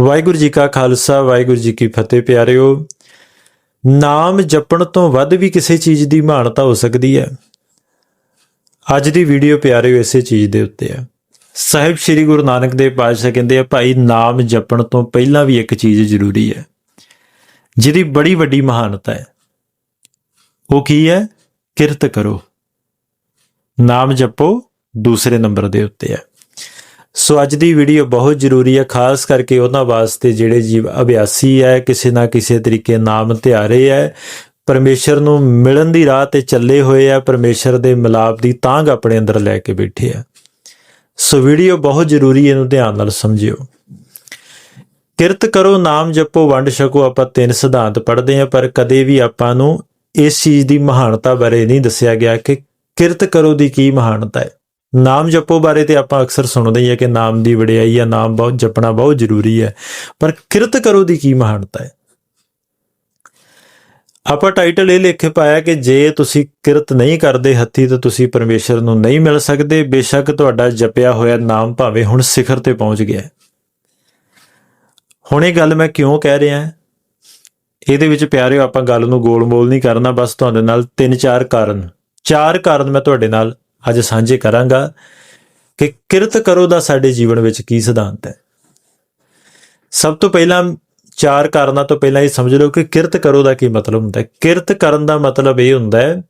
ਵਾਹਿਗੁਰੂ ਜੀ ਕਾ ਖਾਲਸਾ, ਵਾਹਿਗੁਰੂ ਜੀ ਕੀ ਫਤਿਹ ਪਿਆਰਿਓ। ਨਾਮ ਜਪਣ ਤੋਂ ਵੱਧ ਵੀ ਕਿਸੇ ਚੀਜ਼ ਦੀ ਮਹਾਨਤਾ ਹੋ ਸਕਦੀ ਹੈ। ਅੱਜ ਦੀ ਵੀਡੀਓ ਪਿਆਰਿਓ ਇਸੇ ਚੀਜ਼ ਦੇ ਉੱਤੇ ਹੈ। ਸਾਹਿਬ ਸ੍ਰੀ ਗੁਰੂ ਨਾਨਕ ਦੇਵ ਪਾਤਸ਼ਾਹ ਕਹਿੰਦੇ ਆ, ਭਾਈ, ਨਾਮ ਜਪਣ ਤੋਂ ਪਹਿਲਾਂ ਵੀ ਇੱਕ ਚੀਜ਼ ਜ਼ਰੂਰੀ ਹੈ। ਜਿਹਦੀ ਬੜੀ ਵੱਡੀ ਮਹਾਨਤਾ ਹੈ। ਉਹ ਕੀ ਹੈ? ਕਿਰਤ ਕਰੋ। ਨਾਮ ਜਪੋ ਦੂਸਰੇ ਨੰਬਰ ਦੇ ਉੱਤੇ ਹੈ। ਸੋ ਅੱਜ ਦੀ ਵੀਡੀਓ ਬਹੁਤ ਜ਼ਰੂਰੀ ਹੈ, ਖਾਸ ਕਰਕੇ ਉਹਨਾਂ ਵਾਸਤੇ ਜਿਹੜੇ ਜੀਵ ਅਭਿਆਸੀ ਹੈ, ਕਿਸੇ ਨਾ ਕਿਸੇ ਤਰੀਕੇ ਨਾਮ ਧਿਆਰੇ ਹੈ। ਪਰਮੇਸ਼ਰ ਨੂੰ ਮਿਲਣ ਦੀ ਰਾਹ ਤੇ ਚੱਲੇ ਹੋਏ ਆ ਪਰਮੇਸ਼ਰ ਦੇ ਮਿਲਾਪ ਦੀ ਤਾਂਗ ਆਪਣੇ ਅੰਦਰ ਲੈ ਕੇ ਬੈਠੇ ਆ ਸੋ ਵੀਡੀਓ ਬਹੁਤ ਜ਼ਰੂਰੀ ਇਹਨੂੰ ਧਿਆਨ ਨਾਲ ਸਮਝਿਓ। ਕਿਰਤ ਕਰੋ, ਨਾਮ ਜਪੋ, ਵੰਡ ਛਕੋ, ਆਪਾਂ ਤਿੰਨ ਸਿਧਾਂਤ ਪੜ੍ਹਦੇ ਆ ਪਰ ਕਦੇ ਵੀ ਆਪਾਂ ਨੂੰ ਇਸ ਚੀਜ਼ ਦੀ ਮਹਾਨਤਾ ਬਾਰੇ ਨਹੀਂ ਦੱਸਿਆ ਗਿਆ ਕਿ ਕਿਰਤ ਕਰੋ ਦੀ ਕੀ ਮਹਾਨਤਾ ਹੈ। ਨਾਮ ਜਪੋ ਬਾਰੇ ਤੇ ਆਪਾਂ ਅਕਸਰ ਸੁਣਦੇ ਹੀ ਆ ਕਿ ਨਾਮ ਦੀ ਵਡਿਆਈ ਆ ਨਾਮ ਬਹੁਤ ਜਪਣਾ ਬਹੁਤ ਜ਼ਰੂਰੀ ਹੈ, ਪਰ ਕਿਰਤ ਕਰੋ ਦੀ ਕੀ ਮਹਾਨਤਾ ਹੈ? ਆਪਾਂ ਟਾਈਟਲ ਇਹ ਲਿਖ ਪਾਇਆ ਕਿ ਜੇ ਤੁਸੀਂ ਕਿਰਤ ਨਹੀਂ ਕਰਦੇ ਹੱਥੀ ਤਾਂ ਤੁਸੀਂ ਪਰਮੇਸ਼ਰ ਨੂੰ ਨਹੀਂ ਮਿਲ ਸਕਦੇ, ਬੇਸ਼ੱਕ ਤੁਹਾਡਾ ਜਪਿਆ ਹੋਇਆ ਨਾਮ ਭਾਵੇਂ ਹੁਣ ਸਿਖਰ ਤੇ ਪਹੁੰਚ ਗਿਆ ਹੈ। ਹੁਣ ਇਹ ਗੱਲ ਮੈਂ ਕਿਉਂ ਕਹਿ ਰਿਹਾ ਹਾਂ? ਇਹਦੇ ਵਿੱਚ ਪਿਆਰਿਓ, ਆਪਾਂ ਗੱਲ ਨੂੰ ਗੋਲ-ਮੋਲ ਨਹੀਂ ਕਰਨਾ, ਬਸ ਤੁਹਾਡੇ ਨਾਲ ਤਿੰਨ ਚਾਰ ਕਾਰਨ। ਚਾਰ ਕਾਰਨ ਮੈਂ ਤੁਹਾਡੇ ਨਾਲ ਅੱਜ ਸਾਂਝੇ ਕਰਾਂਗਾ ਕਿ ਕਿਰਤ ਕਰੋ ਦਾ ਸਾਡੇ ਜੀਵਨ ਵਿੱਚ ਕੀ ਸਿਧਾਂਤ ਹੈ। ਸਭ ਤੋਂ ਪਹਿਲਾਂ ਚਾਰ ਕਾਰਨਾਂ ਤੋਂ ਪਹਿਲਾਂ ਇਹ ਸਮਝ ਲਓ ਕਿ ਕਿਰਤ ਕਰੋ ਦਾ ਕੀ ਮਤਲਬ ਹੁੰਦਾ ਹੈ। ਕਿਰਤ ਕਰਨ ਦਾ ਮਤਲਬ ਇਹ ਹੁੰਦਾ ਹੈ,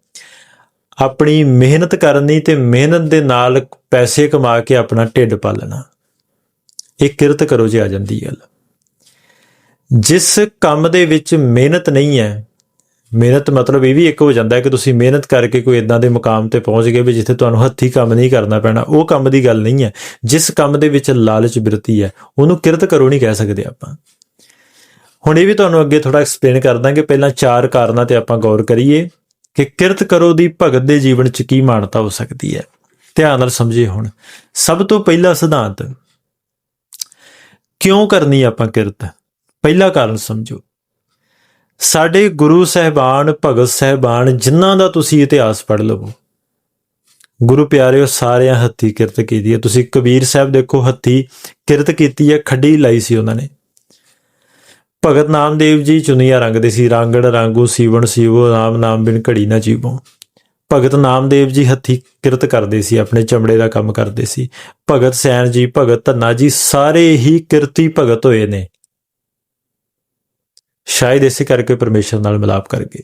ਆਪਣੀ ਮਿਹਨਤ ਕਰਨੀ ਤੇ ਮਿਹਨਤ ਦੇ ਨਾਲ ਪੈਸੇ ਕਮਾ ਕੇ ਆਪਣਾ ਢਿੱਡ ਪਾਲਣਾ। ਇਹ ਕਿਰਤ ਕਰੋ ਜੇ ਆ ਜਾਂਦੀ ਗੱਲ। ਜਿਸ ਕੰਮ ਦੇ ਵਿੱਚ ਮਿਹਨਤ ਨਹੀਂ ਹੈ ਮਿਹਨਤ ਮਤਲਬ ਇਹ ਵੀ ਇੱਕ ਹੋ ਜਾਂਦਾ ਹੈ ਕਿ ਤੁਸੀਂ ਮਿਹਨਤ ਕਰਕੇ ਕੋਈ ਇਦਾਂ ਦੇ ਮੁਕਾਮ ਤੇ ਪਹੁੰਚ ਗਏ ਵੀ ਜਿੱਥੇ ਤੁਹਾਨੂੰ ਹੱਥੀ ਕੰਮ ਨਹੀਂ ਕਰਨਾ ਪੈਣਾ। ਉਹ ਕੰਮ ਦੀ ਗੱਲ ਨਹੀਂ ਹੈ। ਜਿਸ ਕੰਮ ਦੇ ਵਿੱਚ ਲਾਲਚ ਬਿਰਤੀ ਹੈ, ਉਹਨੂੰ ਕਿਰਤ ਕਰੋ ਨਹੀਂ ਕਹਿ ਸਕਦੇ ਆਪਾਂ। ਹੁਣ ਇਹ ਵੀ ਤੁਹਾਨੂੰ ਅੱਗੇ ਥੋੜਾ ਐਕਸਪਲੇਨ ਕਰ ਦਾਂਗੇ। ਪਹਿਲਾਂ ਚਾਰ ਕਾਰਨਾਂ ਤੇ ਆਪਾਂ ਗੌਰ ਕਰੀਏ ਕਿ ਕਿਰਤ ਕਰੋ ਦੀ ਭਗਤ ਦੇ ਜੀਵਨ 'ਚ ਕੀ ਮਾਨਤਾ ਹੋ ਸਕਦੀ ਹੈ। ਧਿਆਨ ਨਾਲ ਸਮਝੇ ਹੁਣ। ਸਭ ਤੋਂ ਪਹਿਲਾ ਸਿਧਾਂਤ, ਕਿਉਂ ਕਰਨੀ ਆਪਾਂ ਕਿਰਤ? ਪਹਿਲਾ ਕਾਰਨ ਸਮਝੋ। ਸਾਡੇ ਗੁਰੂ ਸਹਿਬਾਨ, ਭਗਤ ਸਹਿਬਾਨ, ਜਿਨ੍ਹਾਂ ਦਾ ਤੁਸੀਂ ਇਤਿਹਾਸ ਪੜ੍ਹ ਲਵੋ। ਗੁਰੂ ਪਿਆਰਿਓ, ਸਾਰਿਆਂ ਹੱਥੀ ਕਿਰਤ ਕੀਤੀ ਹੈ। ਤੁਸੀਂ ਕਬੀਰ ਸਾਹਿਬ ਦੇਖੋ, ਹੱਥੀ ਕਿਰਤ ਕੀਤੀ ਹੈ, ਖੱਡੀ ਲਾਈ ਸੀ ਉਹਨਾਂ ਨੇ। ਭਗਤ ਨਾਮਦੇਵ ਜੀ ਚੁਨੀਆਂ ਰੰਗਦੇ ਸੀ, ਰਾਂਗੜ ਰਾਂਗੂ, ਸੀਵਣ ਸੀਵੋ ਨਾਮ ਨਾਮ ਬਿਨ ਘੜੀ ਨਾ ਜੀਵੋ। ਭਗਤ ਨਾਮਦੇਵ ਜੀ ਹੱਥੀ ਕਿਰਤ ਕਰਦੇ ਸੀ, ਆਪਣੇ ਚਮੜੇ ਦਾ ਕੰਮ ਕਰਦੇ ਸੀ। ਭਗਤ ਸੈਨ ਜੀ, ਭਗਤ ਧੰਨਾ ਜੀ, ਸਾਰੇ ਹੀ ਕਿਰਤੀ ਭਗਤ ਹੋਏ ਨੇ। ਸ਼ਾਇਦ ਇਸੇ ਕਰਕੇ ਪਰਮੇਸ਼ਰ ਨਾਲ ਮਿਲਾਪ ਕਰ ਗਏ।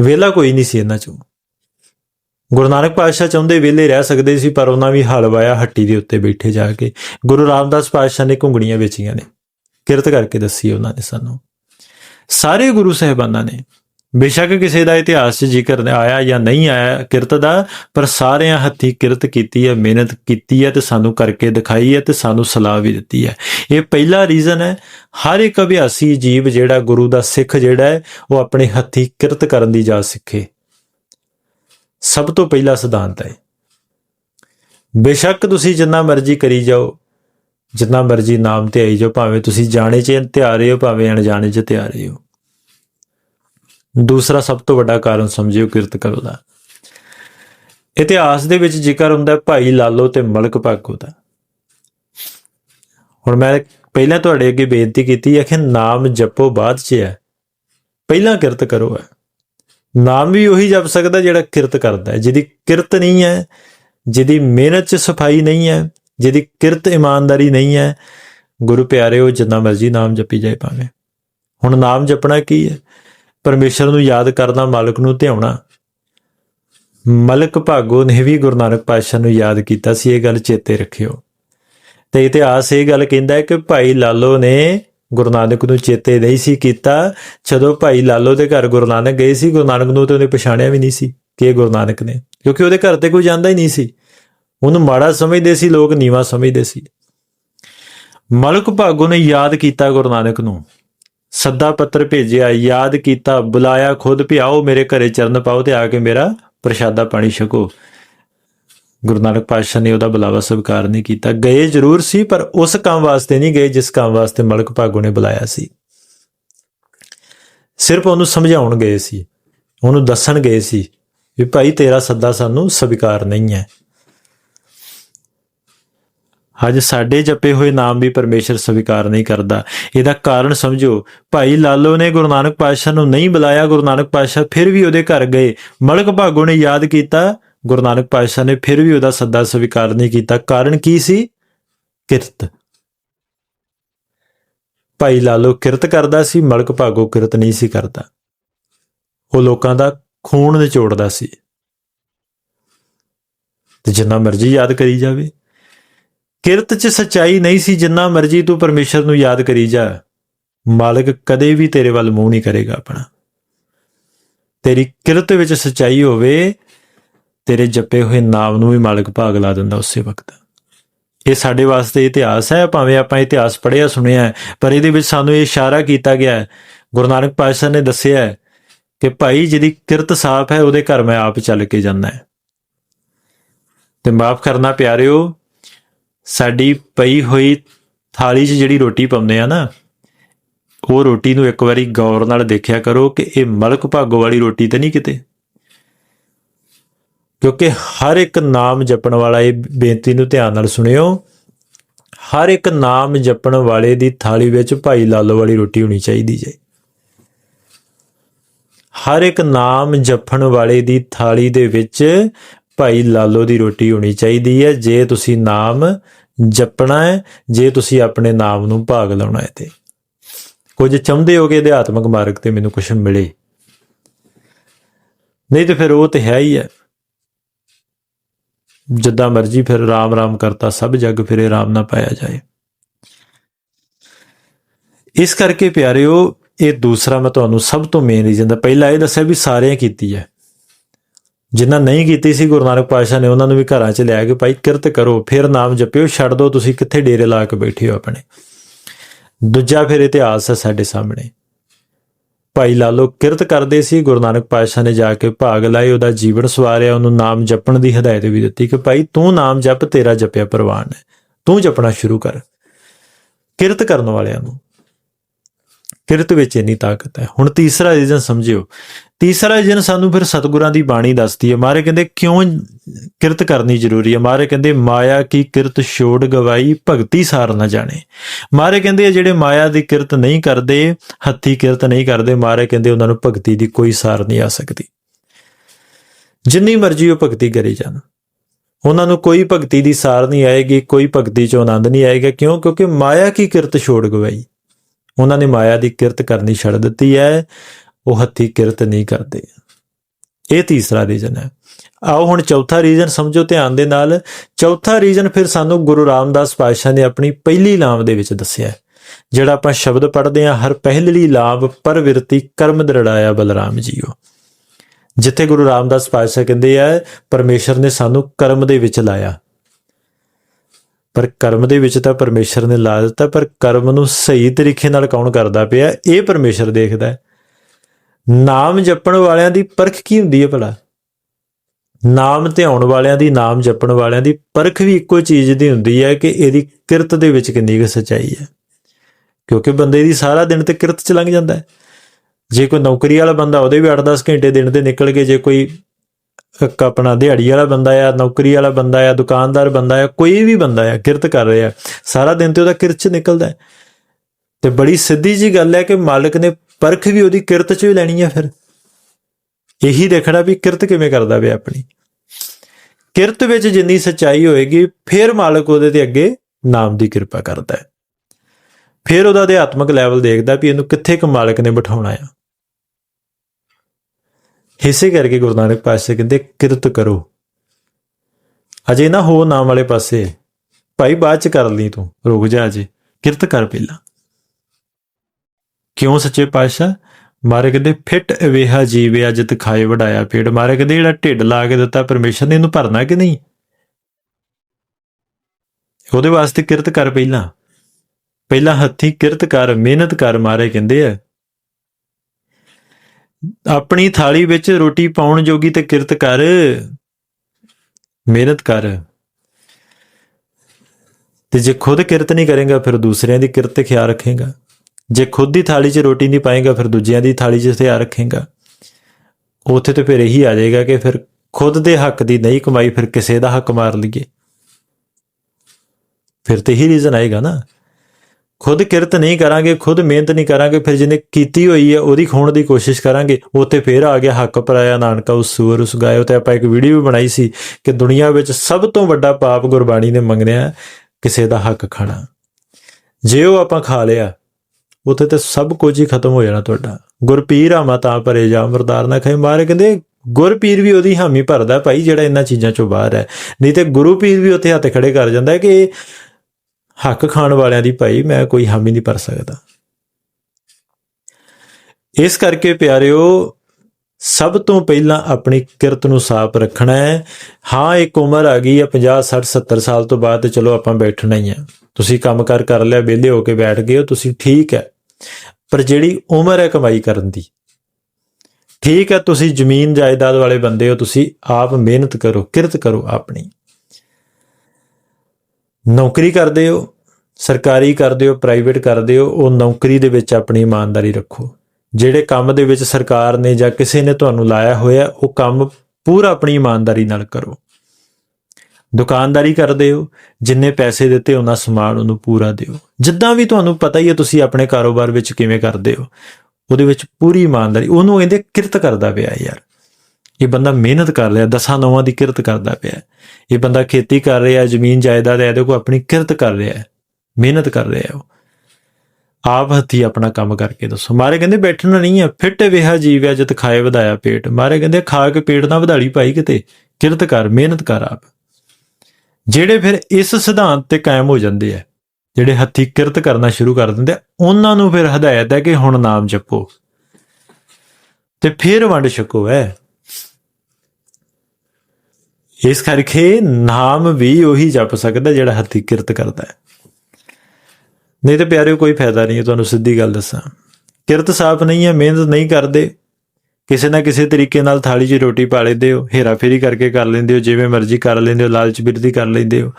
ਵੇਲਾ ਕੋਈ ਨਹੀਂ ਸੀ ਇਹਨਾਂ ਚੋਂ। ਗੁਰੂ ਨਾਨਕ ਪਾਤਸ਼ਾਹ ਚਾਹੁੰਦੇ ਵੇਲੇ ਰਹਿ ਸਕਦੇ ਸੀ, ਪਰ ਉਹਨਾਂ ਵੀ ਹਲਵਾਇਆ ਹੱਟੀ ਦੇ ਉੱਤੇ ਬੈਠੇ ਜਾ ਕੇ। ਗੁਰੂ ਰਾਮਦਾਸ ਪਾਤਸ਼ਾਹ ਨੇ ਘੁੰਗਣੀਆਂ ਵੇਚੀਆਂ ਨੇ। ਕਿਰਤ ਕਰਕੇ ਦੱਸੀ ਉਹਨਾਂ ਨੇ ਸਾਨੂੰ। ਸਾਰੇ ਗੁਰੂ ਸਾਹਿਬਾਨਾਂ ਨੇ। ਬੇਸ਼ੱਕ ਕਿਸੇ ਦਾ ਇਤਿਹਾਸ 'ਚ ਜ਼ਿਕਰ ਆਇਆ ਜਾਂ ਨਹੀਂ ਆਇਆ, ਕਿਰਤ ਦਾ, ਪਰ ਸਾਰਿਆਂ ਹੱਥੀ ਕਿਰਤ ਕੀਤੀ ਹੈ, ਮਿਹਨਤ ਕੀਤੀ ਹੈ ਤੇ ਸਾਨੂੰ ਕਰਕੇ ਦਿਖਾਈ ਹੈ ਤੇ ਸਾਨੂੰ ਸਲਾਹ ਵੀ ਦਿੱਤੀ ਹੈ। ਇਹ ਪਹਿਲਾ ਰੀਜ਼ਨ ਹੈ, ਹਰ ਇੱਕ ਅਭਿਆਸੀ ਜੀਵ ਜਿਹੜਾ ਗੁਰੂ ਦਾ ਸਿੱਖ ਜਿਹੜਾ ਹੈ, ਉਹ ਆਪਣੇ ਹੱਥੀ ਕਿਰਤ ਕਰਨ ਦੀ ਜਾਚ ਸਿੱਖੇ। ਸਭ ਤੋਂ ਪਹਿਲਾ ਸਿਧਾਂਤ ਹੈ। ਬੇਸ਼ੱਕ ਤੁਸੀਂ ਜਿੰਨਾ ਮਰਜ਼ੀ ਕਰੀ ਜਾਓ, ਜਿੰਨਾ ਮਰਜ਼ੀ ਨਾਮ ਤੇ ਆਈ ਜਾਓ, ਭਾਵੇਂ ਤੁਸੀਂ ਜਾਣੇ ਚ ਧਿਆਰੇ ਹੋ, ਭਾਵੇਂ ਅਣਜਾਣੇ ਚ ਧਿਆਰੇ ਹੋ। ਦੂਸਰਾ ਸਭ ਤੋਂ ਵੱਡਾ ਕਾਰਨ ਸਮਝਿਓ ਕਿਰਤ ਕਰੋ ਦਾ। ਇਤਿਹਾਸ ਦੇ ਵਿੱਚ ਜ਼ਿਕਰ ਹੁੰਦਾ ਹੈ ਭਾਈ ਲਾਲੋ ਤੇ ਮਲਕ ਭਾਗੋ ਦਾ। ਹੁਣ ਮੈਂ ਪਹਿਲਾਂ ਤੁਹਾਡੇ ਅੱਗੇ ਬੇਨਤੀ ਕੀਤੀ ਹੈ ਕਿ ਨਾਮ ਜਪੋ ਬਾਅਦ 'ਚ ਹੈ। ਪਹਿਲਾਂ ਕਿਰਤ ਕਰੋ ਹੈ। ਨਾਮ ਵੀ ਉਹੀ ਜਪ ਸਕਦਾ ਜਿਹੜਾ ਕਿਰਤ ਕਰਦਾ ਹੈ। ਜਿਹਦੀ ਕਿਰਤ ਨਹੀਂ ਹੈ, ਜਿਹਦੀ ਮਿਹਨਤ 'ਚ ਸਫ਼ਾਈ ਨਹੀਂ ਹੈ, ਜਿਹਦੀ ਕਿਰਤ ਇਮਾਨਦਾਰੀ ਨਹੀਂ ਹੈ, ਗੁਰੂ ਪਿਆਰੇ ਉਹ ਜਿੰਨਾ ਮਰਜ਼ੀ ਨਾਮ ਜਪੀ ਜਾਏ ਭਾਵੇਂ। ਹੁਣ ਨਾਮ ਜਪਣਾ ਕੀ ਹੈ? ਪਰਮੇਸ਼ਰ ਨੂੰ ਯਾਦ ਕਰਨਾ ਮਾਲਕ ਨੂੰ ਧਿਆਉਣਾ। ਮਲਕ ਭਾਗੋ ਨੇ ਵੀ ਗੁਰੂ ਨਾਨਕ ਪਾਤਸ਼ਾਹ ਨੂੰ ਯਾਦ ਕੀਤਾ ਸੀ, ਇਹ ਗੱਲ ਚੇਤੇ ਰੱਖਿਓ। ਤੇ ਇਤਿਹਾਸ ਇਹ ਗੱਲ ਕਹਿੰਦਾ ਹੈ ਕਿ ਭਾਈ ਲਾਲੋ ਨੇ ਗੁਰੂ ਨਾਨਕ ਨੂੰ ਚੇਤੇ ਨਹੀਂ ਸੀ ਕੀਤਾ। ਜਦੋਂ ਭਾਈ ਲਾਲੋ ਦੇ ਘਰ ਗੁਰੂ ਨਾਨਕ ਗਏ ਸੀ, ਗੁਰੂ ਨਾਨਕ ਨੂੰ ਤੇ ਉਹਨੇ ਪਛਾਣਿਆ ਵੀ ਨਹੀਂ ਸੀ ਕਿ ਇਹ ਗੁਰੂ ਨਾਨਕ ਨੇ। ਕਿਉਂਕਿ ਉਹਦੇ ਘਰ ਤੇ ਕੋਈ ਜਾਂਦਾ ਹੀ ਨਹੀਂ ਸੀ। ਉਹਨੂੰ ਮਾੜਾ ਸਮਝਦੇ ਸੀ, ਲੋਕ ਨੀਵਾ ਸਮਝਦੇ ਸੀ। ਮਲਕ ਭਾਗੋ ਨੇ ਯਾਦ ਕੀਤਾ ਗੁਰੂ ਨਾਨਕ ਨੂੰ। ਸੱਦਾ ਪੱਤਰ ਭੇਜਿਆ, ਯਾਦ ਕੀਤਾ, ਬੁਲਾਇਆ, ਖੁਦ ਭਿਆਓ, ਮੇਰੇ ਘਰੇ ਚਰਨ ਪਾਓ ਤੇ ਆ ਕੇ ਮੇਰਾ ਪ੍ਰਸ਼ਾਦਾ ਪਾਣੀ ਛਕੋ। ਗੁਰੂ ਨਾਨਕ ਪਾਤਸ਼ਾਹ ਨੇ ਉਹਦਾ ਬੁਲਾਵਾ ਸਵੀਕਾਰ ਨਹੀਂ ਕੀਤਾ। ਗਏ ਜ਼ਰੂਰ ਸੀ, ਪਰ ਉਸ ਕੰਮ ਵਾਸਤੇ ਨਹੀਂ ਗਏ ਜਿਸ ਕੰਮ ਵਾਸਤੇ ਮਲਕ ਭਾਗੋ ਨੇ ਬੁਲਾਇਆ ਸੀ। ਸਿਰਫ ਉਹਨੂੰ ਸਮਝਾਉਣ ਗਏ ਸੀ। ਉਹਨੂੰ ਦੱਸਣ ਗਏ ਸੀ ਵੀ ਭਾਈ ਤੇਰਾ ਸੱਦਾ ਸਾਨੂੰ ਸਵੀਕਾਰ ਨਹੀਂ ਹੈ। ਅੱਜ ਸਾਡੇ ਜਪੇ ਹੋਏ ਨਾਮ ਵੀ ਪਰਮੇਸ਼ਰ ਸਵੀਕਾਰ ਨਹੀਂ ਕਰਦਾ। ਇਹਦਾ ਕਾਰਨ ਸਮਝੋ, ਭਾਈ ਲਾਲੋ ਨੇ ਗੁਰੂ ਨਾਨਕ ਪਾਤਸ਼ਾਹ ਨੂੰ ਨਹੀਂ ਬੁਲਾਇਆ, ਗੁਰੂ ਨਾਨਕ ਪਾਤਸ਼ਾਹ ਫਿਰ ਵੀ ਉਹਦੇ ਘਰ ਗਏ। ਮਲਕ ਭਾਗੋ ਨੇ ਯਾਦ ਕੀਤਾ, ਗੁਰੂ ਨਾਨਕ ਪਾਤਸ਼ਾਹ ਨੇ ਫਿਰ ਵੀ ਉਹਦਾ ਸੱਦਾ ਸਵੀਕਾਰ ਨਹੀਂ ਕੀਤਾ। ਕਾਰਨ ਕੀ ਸੀ? ਕਿਰਤ। ਭਾਈ ਲਾਲੋ ਕਿਰਤ ਕਰਦਾ ਸੀ, ਮਲਕ ਭਾਗੋ ਕਿਰਤ ਨਹੀਂ ਸੀ ਕਰਦਾ। ਉਹ ਲੋਕਾਂ ਦਾ ਖੂਨ ਨਿਚੋੜਦਾ ਸੀ। ਤੇ ਜਿੰਨਾ ਮਰਜ਼ੀ ਯਾਦ ਕਰੀ ਜਾਵੇ। ਕਿਰਤ 'ਚ ਸਚਾਈ ਨਹੀਂ ਸੀ ਜਿੰਨਾ ਮਰਜ਼ੀ ਤੂੰ ਪਰਮੇਸ਼ਰ ਨੂੰ ਯਾਦ ਕਰੀ ਜਾ। ਮਾਲਕ ਕਦੇ ਵੀ ਤੇਰੇ ਵੱਲ ਮੂੰਹ ਨਹੀਂ ਕਰੇਗਾ ਆਪਣਾ। ਤੇਰੀ ਕਿਰਤ ਵਿੱਚ ਸਚਾਈ ਹੋਵੇ, ਤੇਰੇ ਜਪੇ ਹੋਏ ਨਾਮ ਨੂੰ ਵੀ ਮਾਲਕ ਭਾਗ ਲਾ ਦਿੰਦਾ ਉਸੇ ਵਕਤ। ਇਹ ਸਾਡੇ ਵਾਸਤੇ ਇਤਿਹਾਸ ਹੈ, ਭਾਵੇਂ ਆਪਾਂ ਇਤਿਹਾਸ ਪੜ੍ਹਿਆ, ਸੁਣਿਆ ਪਰ ਇਹਦੇ ਵਿੱਚ ਸਾਨੂੰ ਇਹ ਇਸ਼ਾਰਾ ਕੀਤਾ ਗਿਆ ਹੈ। ਗੁਰੂ ਨਾਨਕ ਪਾਤਸ਼ਾਹ ਨੇ ਦੱਸਿਆ ਹੈ ਕਿ ਭਾਈ ਜਿਹਦੀ ਕਿਰਤ ਸਾਫ਼ ਹੈ, ਉਹਦੇ ਘਰ ਮੈਂ ਆਪ ਚੱਲ ਕੇ ਜਾਂਦਾ ਹੈ। ਤੇ ਮਾਫ ਕਰਨਾ ਪਿਆਰਿਓ ਸਾਡੀ ਪਈ ਹੋਈ ਥਾਲੀ 'ਚ ਜਿਹੜੀ ਰੋਟੀ ਪਾਉਂਦੇ ਆ ਨਾ, ਉਹ ਰੋਟੀ ਨੂੰ ਇੱਕ ਵਾਰੀ ਗੌਰ ਨਾਲ ਦੇਖਿਆ ਕਰੋ ਕਿ ਇਹ ਮਲਕ ਭਾਗੋ ਵਾਲੀ ਰੋਟੀ ਤੇ ਨਹੀਂ ਕਿਤੇ। ਕਿਉਂਕਿ ਹਰ ਇੱਕ ਨਾਮ ਜਪਣ ਵਾਲਾ ਇਹ ਬੇਨਤੀ ਨੂੰ ਧਿਆਨ ਨਾਲ ਸੁਣਿਓ, ਹਰ ਇੱਕ ਨਾਮ ਜਪਣ ਵਾਲੇ ਦੀ ਥਾਲੀ ਵਿੱਚ ਭਾਈ ਲਾਲੋ ਵਾਲੀ ਰੋਟੀ ਹੋਣੀ ਚਾਹੀਦੀ ਜੇ। ਹਰ ਇੱਕ ਨਾਮ ਜਪਣ ਵਾਲੇ ਦੀ ਥਾਲੀ ਦੇ ਵਿੱਚ ਭਾਈ ਲਾਲੋ ਦੀ ਰੋਟੀ ਹੋਣੀ ਚਾਹੀਦੀ ਹੈ, ਜੇ ਤੁਸੀਂ ਨਾਮ ਜਪਣਾ ਹੈ ਜੇ ਤੁਸੀਂ ਆਪਣੇ ਨਾਮ ਨੂੰ ਭਾਗ ਲਾਉਣਾ ਹੈ ਤੇ। ਕੁਝ ਚਾਹੁੰਦੇ ਹੋਗੇ ਅਧਿਆਤਮਕ ਮਾਰਗ ਤੇ ਮੈਨੂੰ ਕੁਝ ਮਿਲੇ। ਨਹੀਂ ਤੇ ਫਿਰ ਉਹ ਤੇ ਹੈ ਹੀ ਹੈ। ਜਿੱਦਾਂ ਮਰਜ਼ੀ ਫਿਰ ਰਾਮ ਰਾਮ ਕਰਤਾ ਸਭ ਜਗ ਫਿਰੇ ਰਾਮ ਨਾ ਪਾਇਆ ਜਾਏ। ਇਸ ਕਰਕੇ ਪਿਆਰਿਓ, ਇਹ ਦੂਸਰਾ ਮੈਂ ਤੁਹਾਨੂੰ ਸਭ ਤੋਂ ਮੇਨ ਰੀਜ਼ਨ ਦਾ ਪਹਿਲਾ ਇਹ ਦੱਸਿਆ ਵੀ ਸਾਰਿਆਂ ਕੀਤੀ ਹੈ। ਜਿਨ੍ਹਾਂ ਨਹੀਂ ਕੀਤੀ ਸੀ ਗੁਰੂ ਨਾਨਕ ਪਾਤਸ਼ਾਹ ਨੇ, ਉਹਨਾਂ ਨੂੰ ਵੀ ਘਰਾਂ 'ਚ ਲਿਆ ਕੇ ਭਾਈ ਕਿਰਤ ਕਰੋ, ਫਿਰ ਨਾਮ ਜਪਿਓ, ਛੱਡ ਦਿਓ ਤੁਸੀਂ ਕਿੱਥੇ ਡੇਰੇ ਲਾ ਕੇ ਬੈਠੇ ਹੋ ਆਪਣੇ। ਦੂਜਾ ਫਿਰ ਇਤਿਹਾਸ ਹੈ ਸਾਡੇ ਸਾਹਮਣੇ। ਭਾਈ ਲਾਲੋ ਕਿਰਤ ਕਰਦੇ ਸੀ, ਗੁਰੂ ਨਾਨਕ ਪਾਤਸ਼ਾਹ ਨੇ ਜਾ ਕੇ ਭਾਗ ਲਾਏ, ਉਹਦਾ ਜੀਵਨ ਸਵਾਰਿਆ, ਉਹਨੂੰ ਨਾਮ ਜਪਣ ਦੀ ਹਦਾਇਤ ਵੀ ਦਿੱਤੀ ਕਿ ਭਾਈ ਤੂੰ ਨਾਮ ਜਪ, ਤੇਰਾ ਜਪਿਆ ਪ੍ਰਵਾਨ ਹੈ। ਤੂੰ ਜਪਣਾ ਸ਼ੁਰੂ ਕਰ। ਕਿਰਤ ਕਰਨ ਵਾਲਿਆਂ ਨੂੰ। ਕਿਰਤ ਵਿੱਚ ਇੰਨੀ ਤਾਕਤ ਹੈ। ਹੁਣ ਤੀਸਰਾ ਰੀਜ਼ਨ ਸਮਝਿਓ। ਤੀਸਰਾ ਰੀਜ਼ਨ ਸਾਨੂੰ ਫਿਰ ਸਤਿਗੁਰਾਂ ਦੀ ਬਾਣੀ ਦੱਸਦੀ ਹੈ। ਮਾਰੇ ਕਹਿੰਦੇ, ਕਿਉਂ ਕਿਰਤ ਕਰਨੀ ਜ਼ਰੂਰੀ ਹੈ? ਮਾਰੇ ਕਹਿੰਦੇ, ਮਾਇਆ ਕੀ ਕਿਰਤ ਛੋੜ ਗਵਾਈ, ਭਗਤੀ ਸਾਰ ਨਾ ਜਾਣੇ। ਮਾਰੇ ਕਹਿੰਦੇ ਜਿਹੜੇ ਮਾਇਆ ਦੀ ਕਿਰਤ ਨਹੀਂ ਕਰਦੇ, ਹੱਥੀ ਕਿਰਤ ਨਹੀਂ ਕਰਦੇ, ਮਾਰੇ ਕਹਿੰਦੇ, ਉਹਨਾਂ ਨੂੰ ਭਗਤੀ ਦੀ ਕੋਈ ਸਾਰ ਨਹੀਂ ਆ ਸਕਦੀ। ਜਿੰਨੀ ਮਰਜ਼ੀ ਉਹ ਭਗਤੀ ਕਰੀ ਜਾਣ। ਉਹਨਾਂ ਨੂੰ ਕੋਈ ਭਗਤੀ ਦੀ ਸਾਰ ਨਹੀਂ ਆਏਗੀ, ਕੋਈ ਭਗਤੀ ਚੋਂ ਆਨੰਦ ਨਹੀਂ ਆਏਗਾ। ਕਿਉਂ? ਕਿਉਂਕਿ ਮਾਇਆ ਕੀ ਕਿਰਤ ਛੋੜ ਗਵਾਈ? ਉਹਨਾਂ ਨੇ ਮਾਇਆ ਦੀ ਕਿਰਤ ਕਰਨੀ ਛੱਡ ਦਿੱਤੀ ਹੈ, ਉਹ ਹੱਥੀ ਕਿਰਤ ਨਹੀਂ ਕਰਦੇ। ਇਹ ਤੀਸਰਾ ਰੀਜ਼ਨ ਹੈ। ਆਓ ਹੁਣ ਚੌਥਾ ਰੀਜ਼ਨ ਸਮਝੋ ਧਿਆਨ ਦੇ ਨਾਲ। ਚੌਥਾ ਰੀਜ਼ਨ ਫਿਰ ਸਾਨੂੰ ਗੁਰੂ ਰਾਮਦਾਸ ਪਾਤਸ਼ਾਹ ਨੇ ਆਪਣੀ ਪਹਿਲੀ ਲਾਮ ਦੇ ਵਿੱਚ ਦੱਸਿਆ ਜਿਹੜਾ ਆਪਾਂ ਸ਼ਬਦ ਪੜ੍ਹਦੇ ਹਾਂ, ਹਰ ਪਹਿਲੀ ਲਾਭ ਪਰਵਿਰਤੀ ਕਰਮ ਦਰੜਾਇਆ ਬਲਰਾਮ ਜੀਓ। ਜਿੱਥੇ ਗੁਰੂ ਰਾਮਦਾਸ ਪਾਤਸ਼ਾਹ ਕਹਿੰਦੇ ਆ, ਪਰਮੇਸ਼ਰ ਨੇ ਸਾਨੂੰ ਕਰਮ ਦੇ ਵਿੱਚ ਲਾਇਆ। ਪਰ ਕਰਮ ਦੇ ਵਿੱਚ ਤਾਂ ਪਰਮੇਸ਼ਰ ਨੇ ਲਾ ਦਿੱਤਾ, ਪਰ ਕਰਮ ਨੂੰ ਸਹੀ ਤਰੀਕੇ ਨਾਲ ਕੌਣ ਕਰਦਾ ਪਿਆ? ਇਹ ਪਰਮੇਸ਼ਰ ਦੇਖਦਾ ਹੈ। ਨਾਮ ਜਪਣ ਵਾਲਿਆਂ ਦੀ ਪਰਖ ਕੀ ਹੁੰਦੀ ਹੈ ਭਲਾ? ਨਾਮ ਧਿਆਉਣ ਵਾਲਿਆਂ ਦੀ, ਨਾਮ ਜਪਣ ਵਾਲਿਆਂ ਦੀ ਪਰਖ ਵੀ ਇੱਕੋ ਚੀਜ਼ ਦੀ ਹੁੰਦੀ ਹੈ ਕਿ ਇਹਦੀ ਕਿਰਤ ਦੇ ਵਿੱਚ ਕਿੰਨੀ ਕੁ ਸਚਾਈ ਹੈ। ਕਿਉਂਕਿ ਬੰਦੇ ਦੀ ਸਾਰਾ ਦਿਨ ਤੇ ਕਿਰਤ ਚ ਲੰਘ ਜਾਂਦਾ ਹੈ। ਜੇ ਕੋਈ ਨੌਕਰੀ ਵਾਲਾ ਬੰਦਾ ਉਹਦੇ ਵੀ 8-10 ਘੰਟੇ ਦਿਨ ਦੇ ਨਿਕਲ ਗਏ ਜੇ ਕੋਈ ਆਪਣਾ ਦਿਹਾੜੀ ਵਾਲਾ ਬੰਦਾ ਆ, ਨੌਕਰੀ ਵਾਲਾ ਬੰਦਾ ਆ, ਦੁਕਾਨਦਾਰ ਬੰਦਾ ਆ, ਕੋਈ ਵੀ ਬੰਦਾ ਆ, ਕਿਰਤ ਕਰ ਰਿਹਾ ਸਾਰਾ ਦਿਨ ਤੇ ਉਹਦਾ ਕਿਰਤ ਚ ਨਿਕਲਦਾ ਤੇ ਬੜੀ ਸਿੱਧੀ ਜੀ ਗੱਲ ਹੈ ਕਿ ਮਾਲਕ ਨੇ ਪਰਖ ਵੀ ਉਹਦੀ ਕਿਰਤ ਚ ਹੀ ਲੈਣੀ ਆ ਫਿਰ। ਇਹੀ ਦੇਖਣਾ ਵੀ ਕਿਰਤ ਕਿਵੇਂ ਕਰਦਾ ਵੇ ਆਪਣੀ। ਕਿਰਤ ਵਿੱਚ ਜਿੰਨੀ ਸੱਚਾਈ ਹੋਏਗੀ, ਫਿਰ ਮਾਲਕ ਉਹਦੇ ਤੇ ਅੱਗੇ ਨਾਮ ਦੀ ਕਿਰਪਾ ਕਰਦਾ ਹੈ। ਫਿਰ ਉਹਦਾ ਅਧਿਆਤਮਕ ਲੈਵਲ ਦੇਖਦਾ ਵੀ ਇਹਨੂੰ ਕਿੱਥੇ ਕੁ ਮਾਲਕ ਨੇ ਬਿਠਾਉਣਾ ਆ। ਇਸੇ ਕਰਕੇ ਗੁਰੂ ਨਾਨਕ ਪਾਤਸ਼ਾਹ ਕਹਿੰਦੇ, ਕਿਰਤ ਕਰੋ। ਅਜੇ ਨਾ ਹੋ ਨਾਮ ਵਾਲੇ ਪਾਸੇ। ਭਾਈ, ਬਾਅਦ ਚ ਕਰ ਲਈ ਤੂੰ, ਰੁਕ ਜਾ ਅਜੇ। ਕਿਰਤ ਕਰ ਪਹਿਲਾਂ। ਕਿਉਂ ਸੱਚੇ ਪਾਤਸ਼ਾਹ? ਮਾਰੇ ਕਹਿੰਦੇ, ਫਿੱਟ ਅਵੇਹਾ ਜੀਵਿਆ ਜਿਤ ਖਾਏ ਵਡਾਇਆ ਪੇੜ ਮਾਰੇ ਕਹਿੰਦੇ, ਜਿਹੜਾ ਢਿੱਡ ਲਾ ਕੇ ਦਿੱਤਾ ਪਰਮੇਸ਼ਰ ਨੇ, ਇਹਨੂੰ ਭਰਨਾ ਕਿ ਨਹੀਂ? ਉਹਦੇ ਵਾਸਤੇ ਕਿਰਤ ਕਰ ਪਹਿਲਾਂ। ਪਹਿਲਾਂ ਹੱਥੀ ਕਿਰਤ ਕਰ, ਮਿਹਨਤ ਕਰ, ਮਾਰੇ ਕਹਿੰਦੇ ਆ। ਆਪਣੀ ਥਾਲੀ ਵਿੱਚ ਰੋਟੀ ਪਾਉਣ ਜੋਗੀ ਤੇ ਕਿਰਤ ਕਰ। ਮਿਹਨਤ ਕਰ। ਤੇ ਜੇ ਖੁਦ ਕਿਰਤ ਨਹੀਂ ਕਰੇਗਾ, ਫਿਰ ਦੂਸਰਿਆਂ ਦੀ ਕਿਰਤ ਤੇ ਖਿਆਲ ਰੱਖੇਗਾ। ਜੇ ਖੁਦ ਦੀ ਥਾਲੀ 'ਚ ਰੋਟੀ ਨਹੀਂ ਪਾਏਗਾ, ਫਿਰ ਦੂਜਿਆਂ ਦੀ ਥਾਲੀ 'ਚ ਖਿਆਲ ਰੱਖੇਗਾ। ਉੱਥੇ ਤੇ ਫਿਰ ਇਹੀ ਆ ਜਾਏਗਾ ਕਿ ਫਿਰ ਖੁਦ ਦੇ ਹੱਕ ਦੀ ਨਹੀਂ ਕਮਾਈ, ਫਿਰ ਕਿਸੇ ਦਾ ਹੱਕ ਮਾਰ ਲਈਏ। ਫਿਰ ਤੇ ਹੀ ਰੀਜ਼ਨ ਆਏਗਾ ਨਾ। ਖੁਦ ਕਿਰਤ ਨਹੀਂ ਕਰਾਂਗੇ, ਖੁਦ ਮਿਹਨਤ ਨਹੀਂ ਕਰਾਂਗੇ, ਫਿਰ ਜਿਹਨੇ ਕੀਤੀ ਹੋਈ ਹੈ, ਉਹਦੀ ਖੋਣ ਦੀ ਕੋਸ਼ਿਸ਼ ਕਰਾਂਗੇ। ਉੱਥੇ ਫੇਰ ਆ ਗਿਆ ਹੱਕ ਪਰਾਇਆ ਨਾਨਕਾ ਉਸ ਸੂਰ ਉਸ ਗਾਇਓ ਤੇ ਆਪਾਂ ਇੱਕ ਵੀਡੀਓ ਵੀ ਬਣਾਈ ਸੀ ਕਿ ਦੁਨੀਆ ਵਿੱਚ ਸਭ ਤੋਂ ਵੱਡਾ ਪਾਪ ਗੁਰਬਾਣੀ ਨੇ ਮੰਗਿਆ ਕਿਸੇ ਦਾ ਹੱਕ ਖਾਣਾ। ਜੇ ਉਹ ਆਪਾਂ ਖਾ ਲਿਆ, ਉੱਥੇ ਤੇ ਸਭ ਕੁਝ ਹੀ ਖਤਮ ਹੋ ਜਾਣਾ ਤੁਹਾਡਾ। ਗੁਰਪੀਰ ਆਮਾ ਤਾਂ ਭਰੇ ਜਾ ਮਰਦਾਰ ਨਾ ਖਾਏ ਮਾਰੇ, ਕਹਿੰਦੇ ਗੁਰਪੀਰ ਵੀ ਉਹਦੀ ਹਾਮੀ ਭਰਦਾ ਭਾਈ ਜਿਹੜਾ ਇਹਨਾਂ ਚੀਜ਼ਾਂ ਚੋਂ ਬਾਹਰ ਹੈ। ਨਹੀਂ ਤੇ ਗੁਰੂ ਪੀਰ ਵੀ ਉੱਥੇ ਹੱਥ ਖੜੇ ਕਰ ਜਾਂਦਾ ਕਿ ਹੱਕ ਖਾਣ ਵਾਲਿਆਂ ਦੀ ਭਾਈ ਮੈਂ ਕੋਈ ਹਾਮੀ ਨਹੀਂ ਭਰ ਸਕਦਾ। ਇਸ ਕਰਕੇ ਪਿਆਰਿਓ, ਸਭ ਤੋਂ ਪਹਿਲਾਂ ਆਪਣੀ ਕਿਰਤ ਨੂੰ ਸਾਫ਼ ਰੱਖਣਾ ਹੈ। ਹਾਂ, ਇੱਕ ਉਮਰ ਆ ਗਈ ਹੈ 50 60 70 ਸਾਲ ਤੋਂ ਬਾਅਦ ਤੇ ਚਲੋ ਆਪਾਂ ਬੈਠਣਾ ਹੀ ਹੈ। ਤੁਸੀਂ ਕੰਮ ਕਰ ਕਰ ਲਿਆ, ਵਿਹਲੇ ਹੋ ਕੇ ਬੈਠ ਗਏ ਹੋ, ਤੁਸੀਂ ਠੀਕ ਹੈ। ਪਰ ਜਿਹੜੀ ਉਮਰ ਹੈ ਕਮਾਈ ਕਰਨ ਦੀ, ਠੀਕ ਹੈ, ਤੁਸੀਂ ਜ਼ਮੀਨ ਜਾਇਦਾਦ ਵਾਲੇ ਬੰਦੇ ਹੋ, ਤੁਸੀਂ ਆਪ ਮਿਹਨਤ ਕਰੋ, ਕਿਰਤ ਕਰੋ ਆਪਣੀ। ਨੌਕਰੀ ਕਰਦੇ ਹੋ, ਸਰਕਾਰੀ ਕਰਦੇ ਹੋ, ਪ੍ਰਾਈਵੇਟ ਕਰਦੇ ਹੋ, ਉਹ ਨੌਕਰੀ ਦੇ ਵਿੱਚ ਆਪਣੀ ਇਮਾਨਦਾਰੀ ਰੱਖੋ। ਜਿਹੜੇ ਕੰਮ ਦੇ ਵਿੱਚ ਸਰਕਾਰ ਨੇ ਜਾਂ ਕਿਸੇ ਨੇ ਤੁਹਾਨੂੰ ਲਾਇਆ ਹੋਇਆ, ਉਹ ਕੰਮ ਪੂਰਾ ਆਪਣੀ ਇਮਾਨਦਾਰੀ ਨਾਲ ਕਰੋ। ਦੁਕਾਨਦਾਰੀ ਕਰਦੇ ਹੋ, ਜਿੰਨੇ ਪੈਸੇ ਦਿੱਤੇ ਉਹਨਾਂ ਸਮਾਨ ਉਹਨੂੰ ਪੂਰਾ ਦਿਓ। ਜਿੱਦਾਂ ਵੀ ਤੁਹਾਨੂੰ ਪਤਾ ਹੀ ਹੈ ਤੁਸੀਂ ਆਪਣੇ ਕਾਰੋਬਾਰ ਵਿੱਚ ਕਿਵੇਂ ਕਰਦੇ ਹੋ, ਉਹਦੇ ਵਿੱਚ ਪੂਰੀ ਇਮਾਨਦਾਰੀ, ਉਹਨੂੰ ਕਹਿੰਦੇ ਕਿਰਤ ਕਰਦਾ ਪਿਆ ਯਾਰ। ਇਹ ਬੰਦਾ ਮਿਹਨਤ ਕਰ ਰਿਹਾ, ਦਸਾਂ ਨੌਵਾਂ ਦੀ ਕਿਰਤ ਕਰਦਾ ਪਿਆ ਇਹ ਬੰਦਾ ਖੇਤੀ ਕਰ ਰਿਹਾ, ਜ਼ਮੀਨ ਜਾਇਦਾਦ ਹੈ ਇਹਦੇ ਕੋ ਆਪਣੀ ਕਿਰਤ ਕਰ ਰਿਹਾ ਮਿਹਨਤ ਕਰ ਰਿਹਾ ਉਹ। ਆਪ ਹੱਥੀ ਆਪਣਾ ਕੰਮ ਕਰਕੇ ਦੱਸੋ। ਮਾਰੇ ਕਹਿੰਦੇ ਬੈਠਣਾ ਨਹੀਂ ਹੈ, ਫਿੱਟ ਵਿਹਾ ਜੀਵਿਆ ਜਤ ਖਾਏ ਵਧਾਇਆ ਪੇਟ। ਮਾਰੇ ਕਹਿੰਦੇ ਖਾ ਕੇ ਪੇਟ ਨਾ ਵਧਾੜੀ ਪਾਈ ਕਿਤੇ, ਕਿਰਤ ਕਰ, ਮਿਹਨਤ ਕਰ ਆਪ। ਜਿਹੜੇ ਫਿਰ ਇਸ ਸਿਧਾਂਤ ਤੇ ਕਾਇਮ ਹੋ ਜਾਂਦੇ ਆ, ਜਿਹੜੇ ਹੱਥੀ ਕਿਰਤ ਕਰਨਾ ਸ਼ੁਰੂ ਕਰ ਦਿੰਦੇ ਉਹਨਾਂ ਨੂੰ ਫਿਰ ਹਦਾਇਤ ਹੈ ਕਿ ਹੁਣ ਨਾਮ ਜਪੋ। ਤੇ ਫਿਰ ਵੰਡ ਛਕੋ ਹੈ। ਇਸ ਕਰਕੇ ਨਾਮ ਵੀ ਉਹੀ ਜਪ ਸਕਦਾ ਜਿਹੜਾ ਹੱਥੀ ਕਿਰਤ ਕਰਦਾ ਹੈ। ਨਹੀਂ ਤੇ ਪਿਆਰਿਓ, ਕੋਈ ਫਾਇਦਾ ਨਹੀਂ ਤੁਹਾਨੂੰ ਸਿੱਧੀ ਗੱਲ ਦੱਸਾਂ। ਕਿਰਤ ਸਾਫ਼ ਨਹੀਂ ਹੈ, ਮਿਹਨਤ ਨਹੀਂ ਕਰਦੇ। ਕਿਸੇ ਨਾ ਕਿਸੇ ਤਰੀਕੇ ਨਾਲ ਥਾਲੀ 'ਚ ਰੋਟੀ ਪਾ ਲੈਂਦੇ ਹੋ, ਹੇਰਾ ਫੇਰੀ ਕਰਕੇ ਕਰ ਲੈਂਦੇ ਹੋ, ਜਿਵੇਂ ਮਰਜ਼ੀ ਕਰ ਲੈਂਦੇ ਹੋ, ਲਾਲਚ ਬਿਰਦੀ ਕਰ ਲੈਂਦੇ ਹੋ।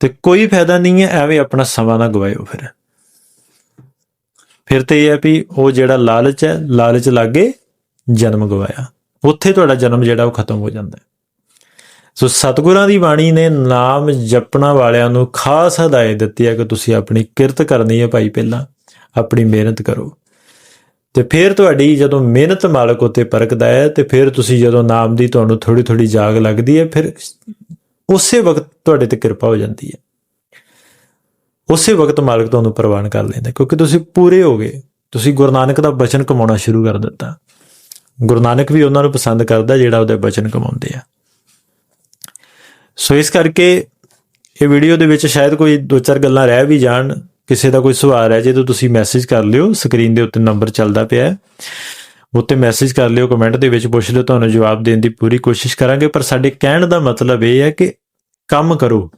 ਤੇ ਕੋਈ ਫਾਇਦਾ ਨਹੀਂ ਹੈ, ਐਵੇਂ ਆਪਣਾ ਸਮਾਂ ਨਾ ਗਵਾਇਓ ਫਿਰ। ਫਿਰ ਤੇ ਇਹ ਹੈ ਵੀ ਉਹ ਜਿਹੜਾ ਲਾਲਚ ਹੈ, ਲਾਲਚ ਲਾਗੇ ਜਨਮ ਗਵਾਇਆ। ਉੱਥੇ ਤੁਹਾਡਾ ਜਨਮ ਜਿਹੜਾ ਉਹ ਖਤਮ ਹੋ ਜਾਂਦਾ ਸੋ ਸਤਿਗੁਰਾਂ ਦੀ ਬਾਣੀ ਨੇ ਨਾਮ ਜਪਣਾ ਵਾਲਿਆਂ ਨੂੰ ਖਾਸ ਹਦਾਇਤ ਦਿੱਤੀ ਹੈ ਕਿ ਤੁਸੀਂ ਆਪਣੀ ਕਿਰਤ ਕਰਨੀ ਹੈ ਭਾਈ ਪਹਿਲਾਂ, ਆਪਣੀ ਮਿਹਨਤ ਕਰੋ। ਤੇ ਫਿਰ ਤੁਹਾਡੀ ਜਦੋਂ ਮਿਹਨਤ ਮਾਲਕ ਉਤੇ ਪਰਖਦਾ ਹੈ ਤੇ ਫਿਰ ਤੁਸੀਂ ਜਦੋਂ ਨਾਮ ਦੀ ਤੁਹਾਨੂੰ ਥੋੜੀ ਥੋੜੀ ਜਾਗ ਲੱਗਦੀ ਹੈ, ਫਿਰ ਉਸੇ ਵਕਤ ਤੁਹਾਡੇ ਤੇ ਕਿਰਪਾ ਹੋ ਜਾਂਦੀ ਹੈ। ਉਸੇ ਵਕਤ ਮਾਲਕ ਤੁਹਾਨੂੰ ਪ੍ਰਵਾਨ ਕਰ ਲੈਂਦਾ ਕਿਉਂਕਿ ਤੁਸੀਂ ਪੂਰੇ ਹੋ ਗਏ। ਤੁਸੀਂ ਗੁਰੂ ਨਾਨਕ ਦਾ ਬਚਨ ਕਮਾਉਣਾ ਸ਼ੁਰੂ ਕਰ ਦਿੱਤਾ। ਗੁਰੂ ਨਾਨਕ ਵੀ ਉਹਨਾਂ ਨੂੰ ਪਸੰਦ ਕਰਦਾ ਜਿਹੜਾ ਉਹਦੇ ਬਚਨ ਕਮਾਉਂਦੇ ਆ। ਸੋ ਇਸ ਕਰਕੇ ਇਹ ਵੀਡੀਓ ਦੇ ਵਿੱਚ ਸ਼ਾਇਦ ਕੋਈ ਦੋ ਚਾਰ ਗੱਲਾਂ ਰਹਿ ਵੀ ਜਾਣ, ਕਿਸੇ ਦਾ ਕੋਈ ਸਵਾਲ ਹੈ ਜੇ ਤਾਂ ਤੁਸੀਂ ਮੈਸੇਜ ਕਰ ਲਿਓ ਸਕਰੀਨ ਦੇ ਉੱਤੇ ਨੰਬਰ ਚੱਲਦਾ ਪਿਆ ਹੈ। ਉੱਤੇ ਮੈਸੇਜ ਕਰ ਲਿਓ ਕਮੈਂਟ ਦੇ ਵਿੱਚ ਪੁੱਛ ਲਿਓ, ਤੁਹਾਨੂੰ ਜਵਾਬ ਦੇਣ ਦੀ ਪੂਰੀ ਕੋਸ਼ਿਸ਼ ਕਰਾਂਗੇ, ਪਰ ਸਾਡੇ ਕਹਿਣ ਦਾ ਮਤਲਬ ਇਹ ਹੈ ਕਿ ਕੰਮ ਕਰੋ।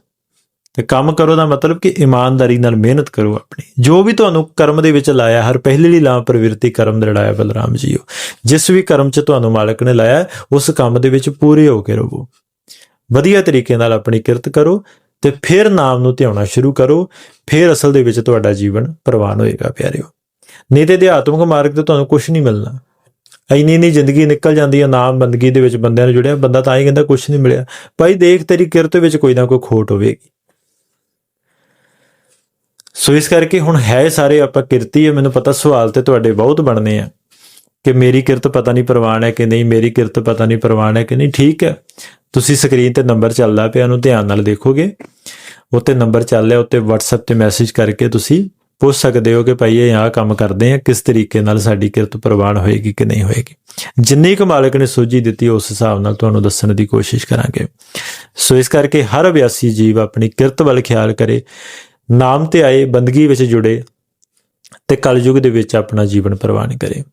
ਤੇ ਕੰਮ ਕਰੋ ਦਾ ਮਤਲਬ ਕਿ ਇਮਾਨਦਾਰੀ ਨਾਲ ਮਿਹਨਤ ਕਰੋ ਆਪਣੀ। ਜੋ ਵੀ ਤੁਹਾਨੂੰ ਕਰਮ ਦੇ ਵਿੱਚ ਲਾਇਆ, ਹਰ ਪਹਿਲੇ ਲਈ ਲਾ ਪ੍ਰਵਿਰਤੀ ਕਰਮ ਲੜਾਇਆ ਬਲਰਾਮ ਜੀਓ। ਜਿਸ ਵੀ ਕਰਮ 'ਚ ਤੁਹਾਨੂੰ ਮਾਲਕ ਨੇ ਲਾਇਆ, ਉਸ ਕੰਮ ਦੇ ਵਿੱਚ ਪੂਰੇ ਹੋ ਕੇ ਰਹੋ। ਵਧੀਆ ਤਰੀਕੇ ਨਾਲ ਆਪਣੀ ਕਿਰਤ ਕਰੋ ਤੇ ਫਿਰ ਨਾਮ ਨੂੰ ਧਿਆਉਣਾ ਸ਼ੁਰੂ ਕਰੋ, ਫਿਰ ਅਸਲ ਦੇ ਵਿੱਚ ਤੁਹਾਡਾ ਜੀਵਨ ਪ੍ਰਵਾਨ ਹੋਏਗਾ ਪਿਆਰਿਓ। ਨਹੀਂ ਤੇ ਅਧਿਆਤਮਿਕ ਮਾਰਗ ਤੇ ਤੁਹਾਨੂੰ ਕੁਝ ਨਹੀਂ ਮਿਲਣਾ। ਇੰਨੀ ਨਹੀਂ ਜ਼ਿੰਦਗੀ ਨਿਕਲ ਜਾਂਦੀ ਹੈ, ਨਾਮ ਬੰਦਗੀ ਦੇ ਵਿੱਚ ਬੰਦਿਆਂ ਨੂੰ ਜੁੜਿਆ, ਬੰਦਾ ਤਾਂ ਹੀ ਕਹਿੰਦਾ ਕੁਝ ਨਹੀਂ ਮਿਲਿਆ। ਭਾਈ ਦੇਖ ਤੇਰੀ ਕਿਰਤ ਵਿੱਚ ਕੋਈ ਨਾ ਕੋਈ ਖੋਟ ਹੋਵੇਗੀ। ਸੋ ਇਸ ਕਰਕੇ ਹੁਣ ਹੈ ਸਾਰੇ ਆਪਾਂ ਕਿਰਤੀ ਹੈ, ਮੈਨੂੰ ਪਤਾ ਸਵਾਲ ਤੇ ਤੁਹਾਡੇ ਬਹੁਤ ਬਣਨੇ ਆ ਕਿ ਮੇਰੀ ਕਿਰਤ ਪਤਾ ਨਹੀਂ ਪ੍ਰਵਾਨ ਹੈ ਕਿ ਨਹੀਂ, ਮੇਰੀ ਕਿਰਤ ਪਤਾ ਨਹੀਂ ਪ੍ਰਵਾਨ ਹੈ ਕਿ ਨਹੀਂ, ਠੀਕ ਹੈ। ਤੁਸੀਂ ਸਕਰੀਨ ਤੇ ਨੰਬਰ ਚੱਲਦਾ ਪਿਆ, ਉਹਨੂੰ ਧਿਆਨ ਨਾਲ ਦੇਖੋਗੇ। ਉੱਤੇ ਨੰਬਰ ਚੱਲ ਰਿਹਾ ਉੱਤੇ WhatsApp ਤੇ ਮੈਸੇਜ ਕਰਕੇ ਤੁਸੀਂ ਪੁੱਛ ਸਕਦੇ ਹੋ ਕਿ ਭਾਈ ਇਹ ਆਹ ਕੰਮ ਕਰਦੇ ਆ, ਕਿਸ ਤਰੀਕੇ ਨਾਲ ਸਾਡੀ ਕਿਰਤ ਪ੍ਰਵਾਨ ਹੋਏਗੀ ਕਿ ਨਹੀਂ ਹੋਏਗੀ। ਜਿੰਨੀ ਕੁ ਮਾਲਕ ਨੇ ਸੋਝੀ ਦਿੱਤੀ, ਉਸ ਹਿਸਾਬ ਨਾਲ ਤੁਹਾਨੂੰ ਦੱਸਣ ਦੀ ਕੋਸ਼ਿਸ਼ ਕਰਾਂਗੇ। ਸੋ ਇਸ ਕਰਕੇ ਹਰ ਅਭਿਆਸੀ ਜੀਵ ਆਪਣੀ ਕਿਰਤ ਵੱਲ ਖਿਆਲ ਕਰੇ, ਨਾਮ ਤੇ ਆਏ ਬੰਦਗੀ ਵਿੱਚ ਜੁੜੇ ਤੇ ਕਲਯੁਗ ਦੇ ਵਿੱਚ ਆਪਣਾ ਜੀਵਨ ਪ੍ਰਵਾਨ ਕਰੇ।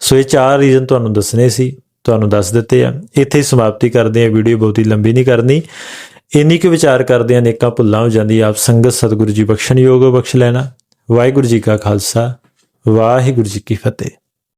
ਸੋ ਇਹ ਚਾਰ ਰੀਜ਼ਨ ਤੁਹਾਨੂੰ ਦੱਸਣੇ ਸੀ। ਤੁਹਾਨੂੰ ਦੱਸ ਦਿੱਤੇ ਆ। ਇੱਥੇ ਹੀ ਸਮਾਪਤੀ ਕਰਦੇ ਆ ਵੀਡੀਓ ਬਹੁਤੀ ਲੰਬੀ ਨਹੀਂ ਕਰਨੀ। ਇੰਨੀ ਕੁ ਵਿਚਾਰ ਕਰਦੇ ਆ ਨੇਕਾਂ ਭੁੱਲਾਂ ਹੋ ਜਾਂਦੀ ਆਪ ਸੰਗਤ ਸਤਿਗੁਰੂ ਜੀ ਬਖਸ਼ਣ ਯੋਗ ਬਖਸ਼ ਲੈਣਾ। ਵਾਹਿਗੁਰੂ ਜੀ ਕਾ ਖਾਲਸਾ। ਵਾਹਿਗੁਰੂ ਜੀ ਕੀ ਫਤਿਹ।